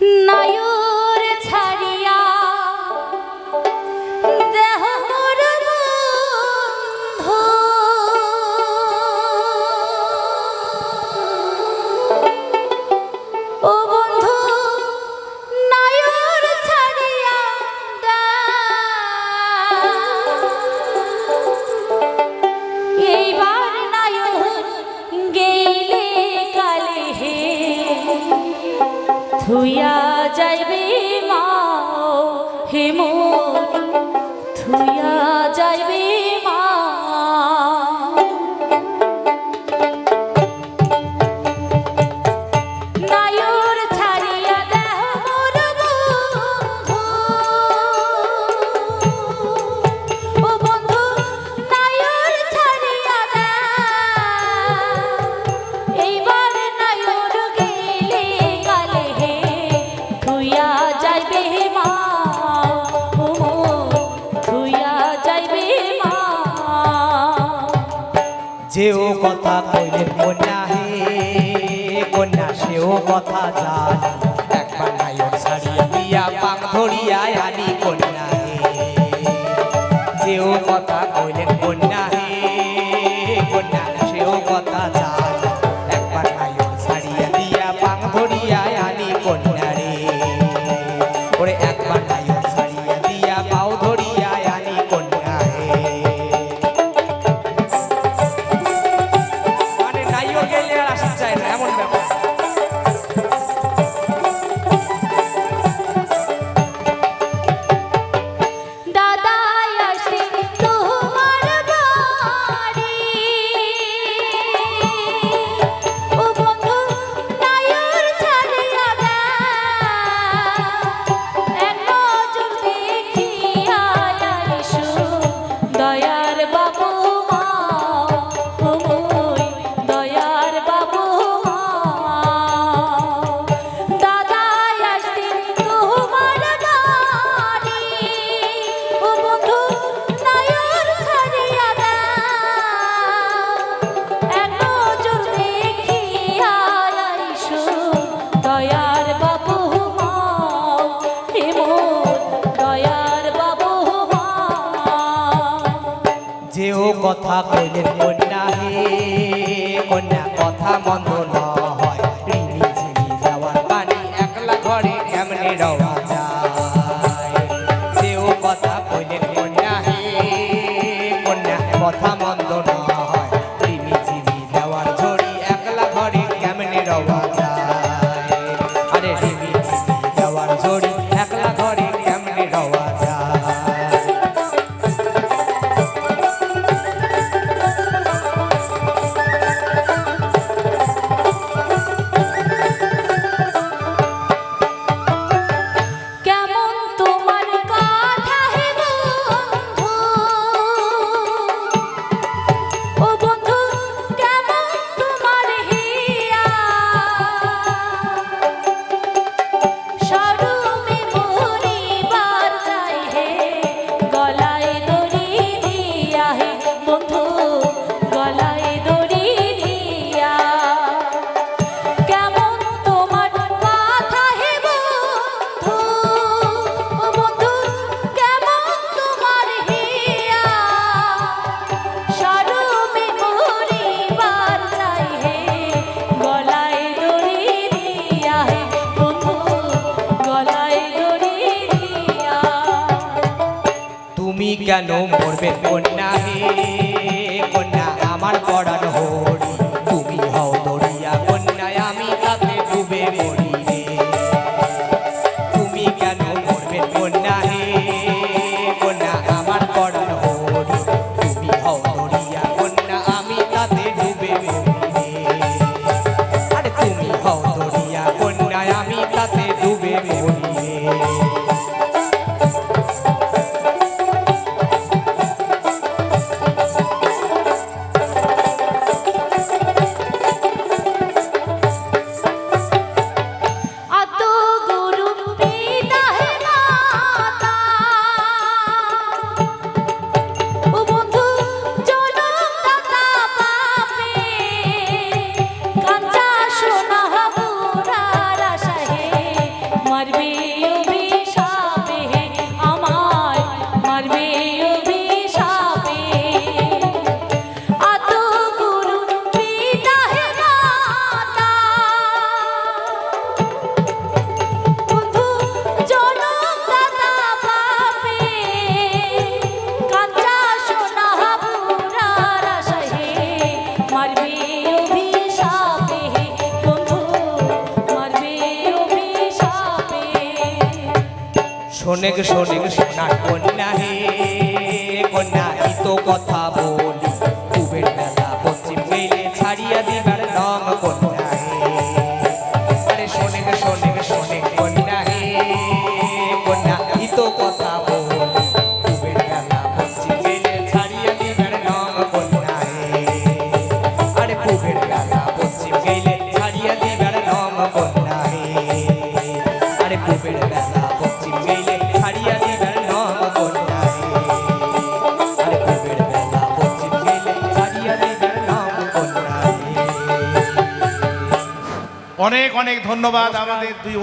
나요. Hallelujah. যেও কথা কইলেন কন্যা হে কন্যা সেও কথা জানি। একবার নায়ক ছাড়িয়া দিয়া পাক ধরিয়া আনি কন্যা হে যেও কথা কইলেন কন্যা কথা কইলেন কন্যা হে কন্যা কথা মন্দ নয় কেন মরবে? কন্যা হে কন্যা আমার পড়ানো হোক। Lord be শোনে শোনে শোনা কন্যা হে কন্যা তো কথা বল। অনেক অনেক ধন্যবাদ আমাদের দুই